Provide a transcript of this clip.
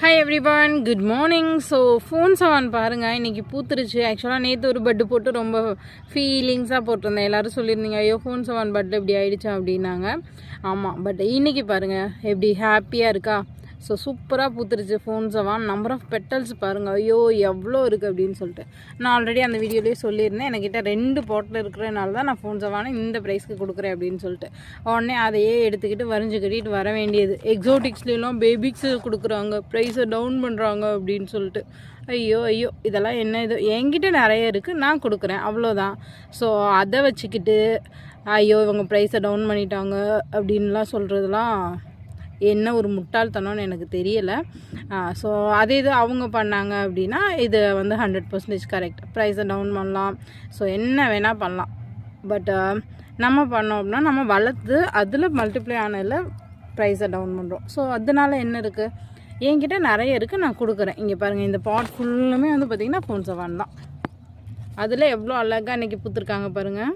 Hi everyone good morning so phone சவான் பாருங்கள் இன்றைக்கி பூத்துருச்சு. ஆக்சுவலாக நேற்று ஒரு பட்டு போட்டு ரொம்ப ஃபீலிங்ஸாக போட்டிருந்தேன். எல்லாரும் சொல்லியிருந்தீங்க ஐயோ ஃபோன் சவான் பட்டு இப்படி ஆயிடுச்சா? அப்படின்னாங்க. ஆமாம் பட் இன்றைக்கி பாருங்கள் எப்படி ஹாப்பியாக இருக்கா? ஸோ சூப்பராக பூத்துருச்சு. ஃபோன் செவன் நம்பர் ஆஃப் பெட்டல்ஸ் பாருங்கள் ஐயோ எவ்வளோ இருக்குது அப்படின்னு சொல்லிட்டு. நான் ஆல்ரெடி அந்த வீடியோலேயே சொல்லியிருந்தேன். என்கிட்ட ரெண்டு பாட்டில் இருக்கிறனால தான் நான் ஃபோன் செவானை இந்த ப்ரைஸ்க்கு கொடுக்குறேன் அப்படின்னு சொல்லிட்டு. உடனே அதையே எடுத்துக்கிட்டு வரைஞ்சி கட்டிட்டு வர வேண்டியது. எக்ஸோட்டிக்ஸ்லாம் பேபிக்ஸ் கொடுக்குறாங்க. ப்ரைஸை டவுன் பண்ணுறாங்க அப்படின்னு சொல்லிட்டு. ஐயோ ஐயோ. இதெல்லாம் என்ன இது? என்கிட்ட நிறைய இருக்குது நான் கொடுக்குறேன். அவ்வளோதான். ஸோ அதை வச்சுக்கிட்டு ஐயோ இவங்க ப்ரைஸை டவுன் பண்ணிட்டாங்க அப்படின்லாம் சொல்கிறதுலாம் என்ன ஒரு முட்டாள்தனம்னு எனக்கு தெரியலை. ஸோ அதே இது அவங்க பண்ணாங்க அப்படின்னா இது வந்து ஹண்ட்ரட் பர்சன்டேஜ் கரெக்ட் ப்ரைஸை டவுன் பண்ணலாம். ஸோ என்ன வேணால் பண்ணலாம். பட் நம்ம பண்ணோம் அப்படின்னா நம்ம வளர்த்து அதில் மல்டிப்ளை ஆனதில் ப்ரைஸை டவுன் பண்ணுறோம் ஸோ அதனால என்ன இருக்குது என்கிட்ட நிறைய இருக்குது நான் கொடுக்குறேன். இங்கே பாருங்கள் இந்த பாட் ஃபுல்லுமே வந்து பார்த்திங்கன்னா ஃபோன் தான். அதில் எவ்வளோ அழகாக இன்றைக்கி பூத்துருக்காங்க பாருங்கள்